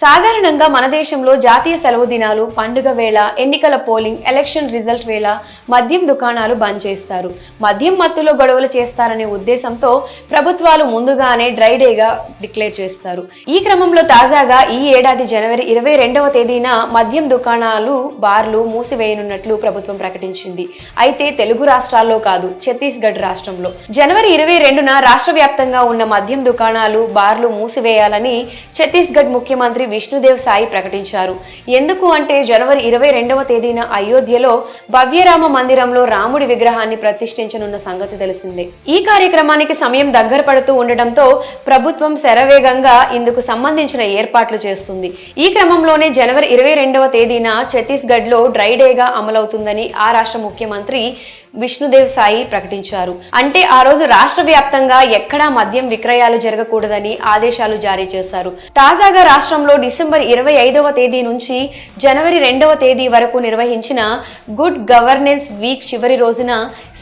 సాధారణంగా మన దేశంలో జాతీయ సెలవు దినాలు పండుగ వేళ ఎన్నికల పోలింగ్ ఎలక్షన్ రిజల్ట్ వేళ మద్యం దుకాణాలు బంద్ చేస్తారు. మద్యం మత్తులో గొడవలు చేస్తారనే ఉద్దేశంతో ప్రభుత్వాలు ముందుగానే డ్రై డేగా డిక్లేర్ చేస్తారు. ఈ క్రమంలో తాజాగా ఈ ఏడాది జనవరి ఇరవై రెండవ తేదీన మద్యం దుకాణాలు బార్లు మూసివేయనున్నట్లు ప్రభుత్వం ప్రకటించింది. అయితే తెలుగు రాష్ట్రాల్లో కాదు ఛత్తీస్గఢ్ రాష్ట్రంలో. జనవరి ఇరవై రెండున రాష్ట్ర వ్యాప్తంగా ఉన్న మద్యం దుకాణాలు బార్లు మూసివేయాలని ఛత్తీస్గఢ్ ముఖ్యమంత్రి విష్ణుదేవ్ సాయి ప్రకటించారు. ఎందుకు అంటే జనవరి ఇరవై రెండవ తేదీన అయోధ్యలో భవ్యరామ మందిరంలో రాముడి విగ్రహాన్ని ప్రతిష్ఠించనున్న సంగతి తెలిసిందే. ఈ కార్యక్రమానికి సమయం దగ్గర పడుతూ ఉండటంతో ప్రభుత్వం శరవేగంగా ఇందుకు సంబంధించిన ఏర్పాట్లు చేస్తుంది. ఈ క్రమంలోనే జనవరి ఇరవై రెండవ తేదీన ఛత్తీస్గఢ్లో డ్రై డేగా అమలవుతుందని ఆ రాష్ట్ర ముఖ్యమంత్రి విష్ణుదేవ్ సాయి ప్రకటించారు. అంటే ఆ రోజు రాష్ట్ర వ్యాప్తంగా ఎక్కడా మద్యం విక్రయాలు జరగకూడదని ఆదేశాలు జారీ చేశారు. తాజాగా రాష్ట్రంలో డిసెంబర్ ఇరవై ఐదవ తేదీ నుంచి జనవరి రెండవ తేదీ వరకు నిర్వహించిన గుడ్ గవర్నెన్స్ వీక్ చివరి రోజున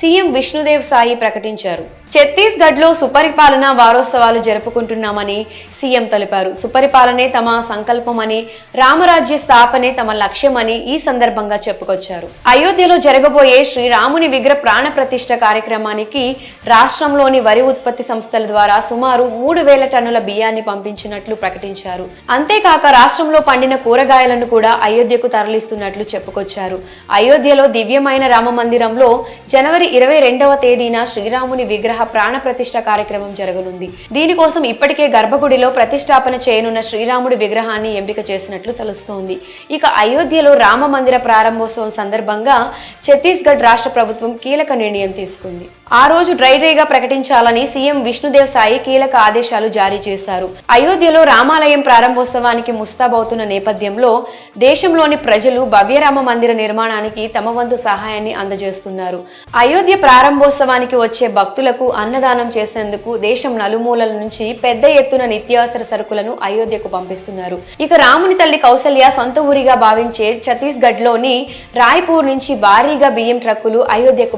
సీఎం విష్ణుదేవ్ సాయి ప్రకటించారు. ఛత్తీస్గఢ్లో సుపరిపాలన వారోత్సవాలు జరుపుకుంటున్నామని సీఎం తెలిపారు. సుపరిపాలనే తమ సంకల్పమని రామరాజ్య స్థాపనే తమ లక్ష్యమని ఈ సందర్భంగా చెప్పుకొచ్చారు. అయోధ్యలో జరగబోయే శ్రీరాముని విగ్రహ ప్రాణ ప్రతిష్ట కార్యక్రమానికి రాష్ట్రంలోని వరి ఉత్పత్తి సంస్థల ద్వారా సుమారు మూడు వేల టన్నుల బియ్యాన్ని పంపించినట్లు ప్రకటించారు. అంతేకాక రాష్ట్రంలో పండిన కూరగాయలను కూడా అయోధ్యకు తరలిస్తున్నట్లు చెప్పుకొచ్చారు. అయోధ్యలో దివ్యమైన రామ మందిరంలో జనవరి ఇరవై రెండవ తేదీన శ్రీరాముని విగ్రహ ప్రాణ ప్రతిష్ఠ కార్యక్రమం జరగనుంది. దీనికోసం ఇప్పటికే గర్భగుడిలో ప్రతిష్టాపన చేయనున్న శ్రీరాముడి విగ్రహాన్ని ఎంపిక చేసినట్లు తెలుస్తోంది. ఇక అయోధ్యలో రామ మందిర ప్రారంభోత్సవం సందర్భంగా ఛత్తీస్గఢ్ రాష్ట్ర ప్రభుత్వం కీలక నిర్ణయం తీసుకుంది. ఆ రోజు డ్రై డేగా ప్రకటించాలని సీఎం విష్ణుదేవ్ సాయి కీలక ఆదేశాలు జారీ చేశారు. అయోధ్యలో రామాలయం ప్రారంభోత్సవానికి ముస్తాబవుతున్న నేపథ్యంలో దేశంలోని ప్రజలు భవ్యరామ మందిర నిర్మాణానికి తమ వంతు సహాయాన్ని అందజేస్తున్నారు. అయోధ్య ప్రారంభోత్సవానికి వచ్చే భక్తులకు అన్నదానం చేసేందుకు దేశం నలుమూలల నుంచి పెద్ద ఎత్తున నిత్యావసర సరుకులను అయోధ్యకు పంపిస్తున్నారు. ఇక రాముని తల్లి కౌసల్య సొంత ఊరిగా భావించే ఛత్తీస్గఢ్లోని రాయ్పూర్ నుంచి భారీగా బియ్యం ట్రక్కులు అయోధ్యకు